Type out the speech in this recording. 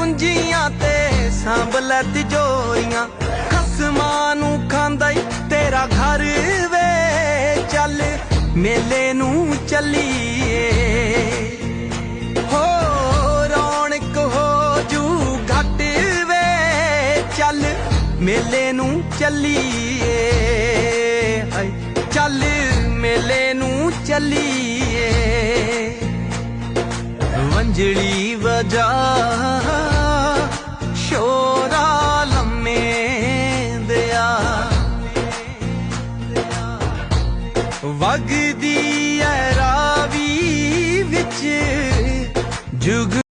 ਫੜ ਤੇ ਸਾਂਭ ਲੈ ਤਿਜੋਰੀਆਂ। ਖਸਮਾਂ ਨੂੰ ਖਾਂਦਾ ਈ ਤੇਰਾ ਘਰ ਵੇ। ਚੱਲ ਮੇਲੇ ਨੂੰ ਚੱਲੀਏ। ਹੋ ਰੌਣਕ ਹੋ ਜੂ ਘਟ ਵੇ। ਚੱਲ ਮੇਲੇ ਨੂੰ ਚੱਲੀਏ। ਹਾਏ, ਚੱਲ ਮੇਲੇ ਨੂੰ ਚੱਲੀਏ। ਵੰਜੜੀ ਵਜਾ ਵਗਦੀ ਐ ਰਾਵੀ ਵਿੱਚ ਜੁਗ